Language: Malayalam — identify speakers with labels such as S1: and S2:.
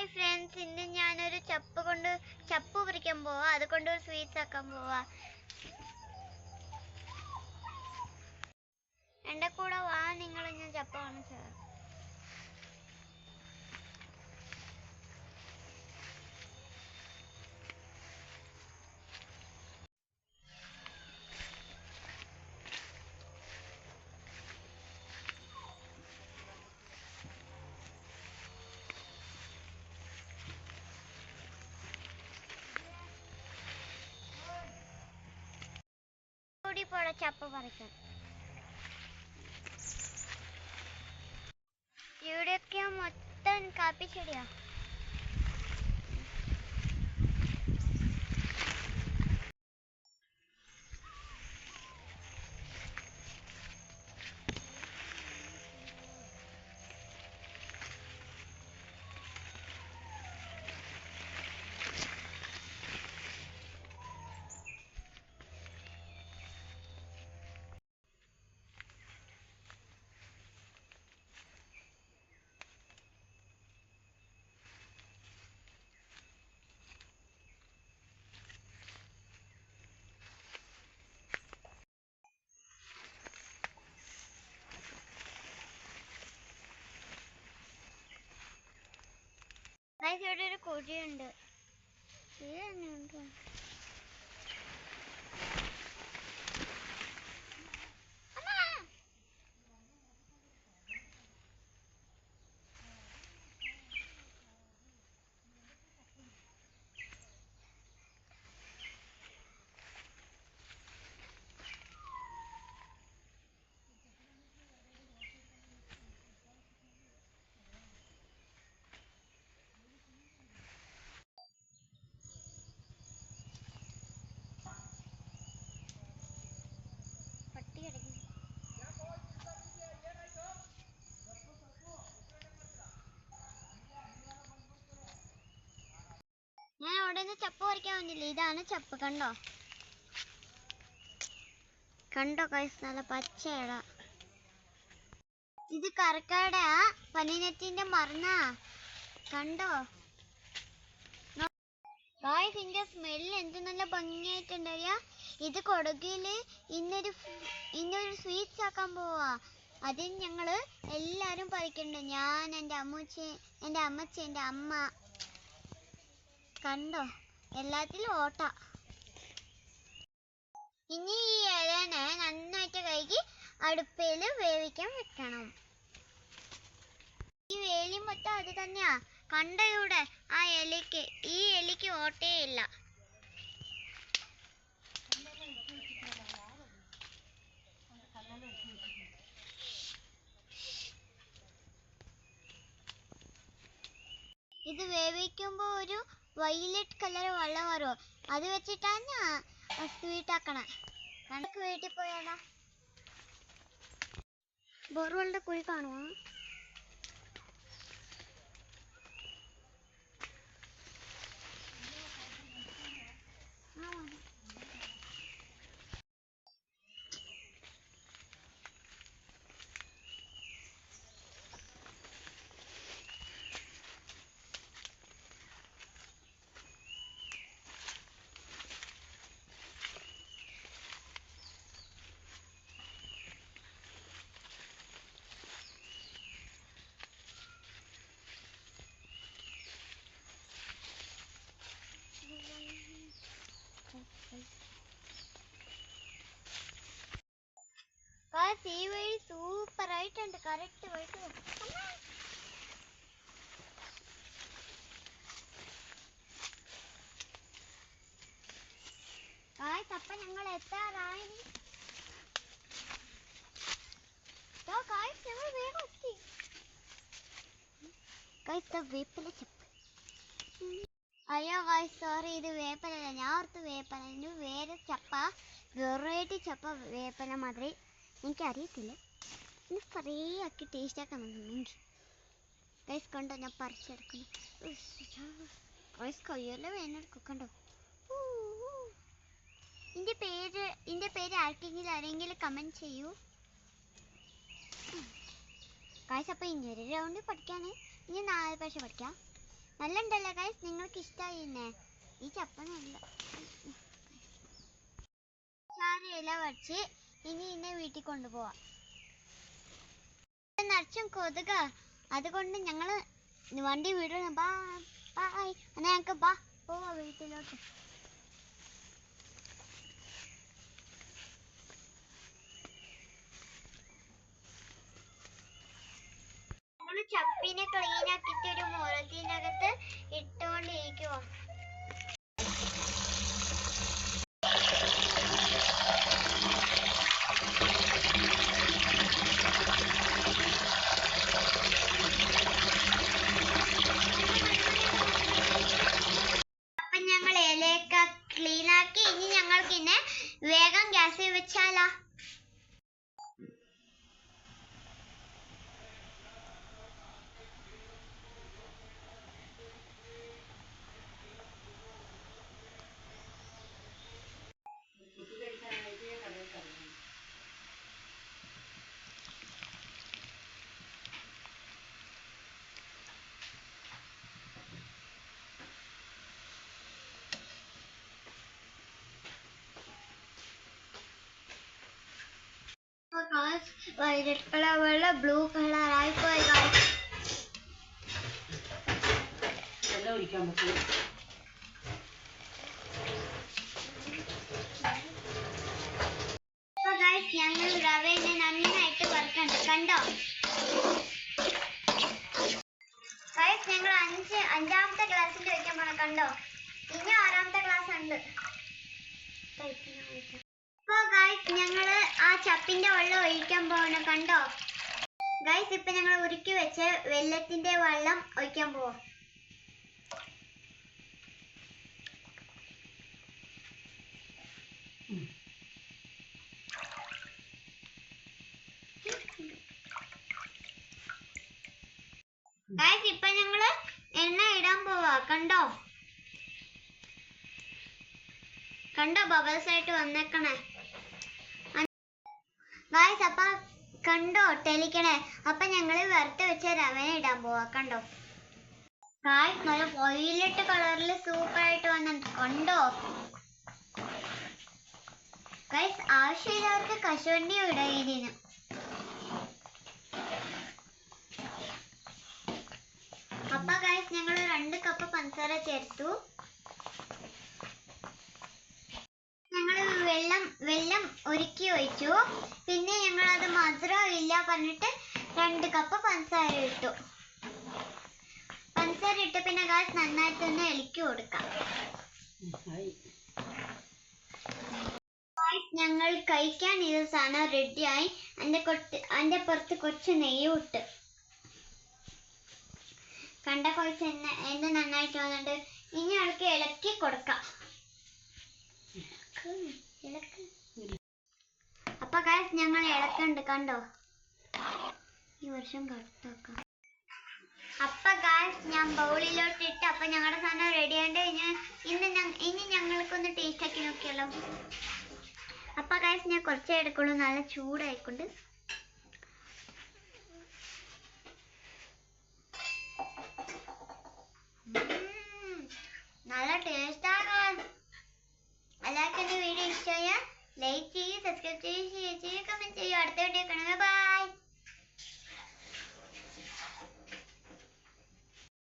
S1: ഹായ് ഫ്രണ്ട്സ് ഇന്ന് ഞാനൊരു ചപ്പ് കൊണ്ട് ചപ്പ് പറിക്കാൻ പോവാ. അത് കൊണ്ട് ഒരു സ്വീറ്റ്സ് ആക്കാൻ പോവാ. എന്റെ കൂടെ വാ. നിങ്ങൾ ഞാൻ ചപ്പ് കാണിച്ചു തരാം. കൂടി പോട ചപ്പ് പറിക്കാൻ ഇവിടെയൊക്കെ മൊത്തം ഇവിടെ ഒരു കുഴിയുണ്ട് ഇത് അമ്മ! അവിടെ ചപ്പ് പറിക്കാൻ വന്നില്ല ഇതാണ് ചപ്പ് കണ്ടോ? കണ്ടോ കൈസ് നല്ല പച്ചയട. ഇത് കറക്കാട പനിനെറ്റിന്റെ മറന്ന. കണ്ടോ? ഗായ്സ് ഇതിന്റെ സ്മെല്ല് എന്ത് നല്ല ഭംഗിയായിട്ടുണ്ടറിയാ? ഇത് കൊടുകയിൽ ഇന്നൊരു ഇന്നൊരു സ്വീറ്റ്സ് ആക്കാൻ പോവാ. അതിന് ഞങ്ങൾ എല്ലാരും പറിക്കണ്ട. ഞാൻ എന്റെ അമ്മൂച്ചി എന്റെ അമ്മച്ചി എന്റെ അമ്മ കണ്ടോ? എല്ലാത്തിലും ഓട്ട. ഇനി ഈ ഇലനെ നന്നായിട്ട് കഴുകി അടുപ്പിൽ വേവിക്കാൻ വെക്കണം. ഈ വേലി മൊത്തം അത് തന്നെയാ. കണ്ടയൂടെ ആ എലിക്ക് ഈ എലിക്ക് ഓട്ടേ ഇല്ല. ഇത് വേവിക്കുമ്പോ ഒരു വൈലറ്റ് കളർ വെള്ളം വരുമോ അത് വെച്ചിട്ടാണ് സ്വീറ്റ് ആക്കണേ കണക്ക് വീട്ടിൽ പോയാടാ ബോർവെളിന്റെ കുഴി കാണുമോ ഈ വഴി സൂപ്പർ ആയിട്ടുണ്ട് കറക്റ്റ് വഴിക്ക് അപ്പൊ ഞങ്ങൾ എത്താറായി. അയ്യോ ഗായ്സ് സോറി ഇത് വേപ്പലല്ല. ഞാൻ ഓർത്ത് വേപ്പല. വേറെ ചപ്പ വെറൈറ്റി ചപ്പ വേപ്പല മാതിരി. എനിക്കറിയത്തില്ല. ഇനി കുറേ ആക്കി ടേസ്റ്റ് ആക്കാൻ നോക്കുന്നെങ്കിൽ. ഗൈസ് കണ്ടോ ഞാൻ പറിച്ചെടുക്കുന്നു. ഗൈസ് കയ്യെല്ലാം വേനെടുക്കും കണ്ടോ ഇതിന്റെ പേര് ഇതിന്റെ പേര് ആർക്കെങ്കിലും ആരെങ്കിലും കമന്റ് ചെയ്യൂ. ഗൈസ് അപ്പോൾ ഒരു റൗണ്ട് പഠിക്കാണ്. ഇനി നാല് പ്രാവശ്യം പഠിക്കാം. നല്ല ഉണ്ടല്ലോ ഗൈസ് നിങ്ങൾക്ക് ഇഷ്ടമായി തന്നെ ഈ ചപ്പ നല്ല. ചാര ഇല വച്ച് ഇനി ഇന്നെ വീട്ടിൽ കൊണ്ടുപോവാം. നിറച്ചും കൊതുക. അതുകൊണ്ട് ഞങ്ങൾ വണ്ടി വിടണം. ബാ ബായ് എന്നാ ഞങ്ങൾക്ക് ബാ പോവാ വീട്ടിലോട്ട്. ചപ്പിനെ ക്ലീൻ ആക്കിയിട്ട് ഒരു മുറത്തിനകത്ത് ഇട്ടുകൊണ്ടിരിക്കുവോ അപ്പൊ ഞങ്ങൾ ഇലയൊക്കെ ക്ലീൻ ആക്കി ഇനി ഞങ്ങൾക്ക് ഇന്നെ വേഗം ഗ്യാസിൽ വെച്ചാലോ വൈലറ്റ് കളർ വെള്ള ബ്ലൂ കളർ ആയിപ്പോയി guys.
S2: എല്ലാം ഒഴിക്കാൻ പറ്റും
S1: ഞങ്ങൾ റവേനെ നന്നായിട്ട് വറുക്കണ്ട്. കണ്ടോ? ഗൈസ് ഞങ്ങൾ അഞ്ച് അഞ്ചാമത്തെ ക്ലാസ്സിൽ വെക്കാൻ പോണ കണ്ടോ? ഇനി ആറാമത്തെ ക്ലാസ് ഉണ്ട്. ഗൈസ് ഞങ്ങൾ ആ ചപ്പിന്റെ വെള്ളം ഒഴിക്കാൻ പോകണം കണ്ടോ? ഗൈസ് ഇപ്പൊ ഞങ്ങൾ ഉരുക്കി വെച്ച് വെള്ളത്തിന്റെ വെള്ളം ഒഴിക്കാൻ പോവാം. ഗൈസ് ഇപ്പൊ ഞങ്ങൾ എണ്ണ ഇടാൻ പോവാ. കണ്ടോ? കണ്ടോ ബബിൾസ് ആയിട്ട് വന്നേക്കണേ? ഗൈസ് അപ്പൊ കണ്ടോ തെളിക്കണേ. അപ്പൊ ഞങ്ങൾ വറുത്ത് വെച്ച രവന ഇടാൻ പോവാ കണ്ടോ? ഗൈസ് നല്ല വൈലറ്റ് കളറിൽ സൂപ്പർ ആയിട്ട് വന്ന കണ്ടോ? ഗൈസ് ആവശ്യമില്ലാത്തവർക്ക് കശുവണ്ടി ഇടാം ഇതിന് അപ്പൊ ഗൈസ് ഞങ്ങൾ രണ്ട് കപ്പ് പഞ്ചസാര ചേർത്തു ഞങ്ങൾ വെള്ളം വെള്ളം ഒരുക്കി ഒഴിച്ചു. പിന്നെ ഞങ്ങൾ അത് മധുരം ഇല്ല പറഞ്ഞിട്ട് രണ്ട് കപ്പ് പഞ്ചസാര ഇട്ടു. പഞ്ചസാര ഇട്ട് പിന്നെ ഗൈസ് നന്നായിട്ട് ഒന്ന് ഇളക്കി കൊടുക്കാം. ഞങ്ങൾ കഴിക്കാൻ ഇത് സാധനം റെഡിയായി അതിന്റെ കൊട്ട് അതിന്റെ പുറത്ത് കുറച്ച് നെയ്യ് ഇട്ട്. കണ്ട കുറച്ച് എന്നെ എണ്ണ നന്നായിട്ട് വന്നിട്ട് ഇനി അവൾക്ക് ഇളക്കി കൊടുക്കാം. അപ്പൊ കാശ് ഞങ്ങൾ ഇളക്കുണ്ട് കണ്ടോ? ഈ വർഷം കടുത്തോക്കാം അപ്പൊ ഗായ്സ് ഞാൻ ബൗളിലോട്ട് ഇട്ട് അപ്പൊ ഞങ്ങളുടെ സാധനം റെഡി ആയിട്ട് ഇനി ഇന്ന് ഇനി ഞങ്ങൾക്കൊന്ന് ടേസ്റ്റ് ആക്കി നോക്കിയാലോ. അപ്പൊ ഗായ്സ് ഞാൻ കുറച്ചേ എടുക്കുള്ളൂ. നല്ല ചൂടായിക്കൊണ്ട്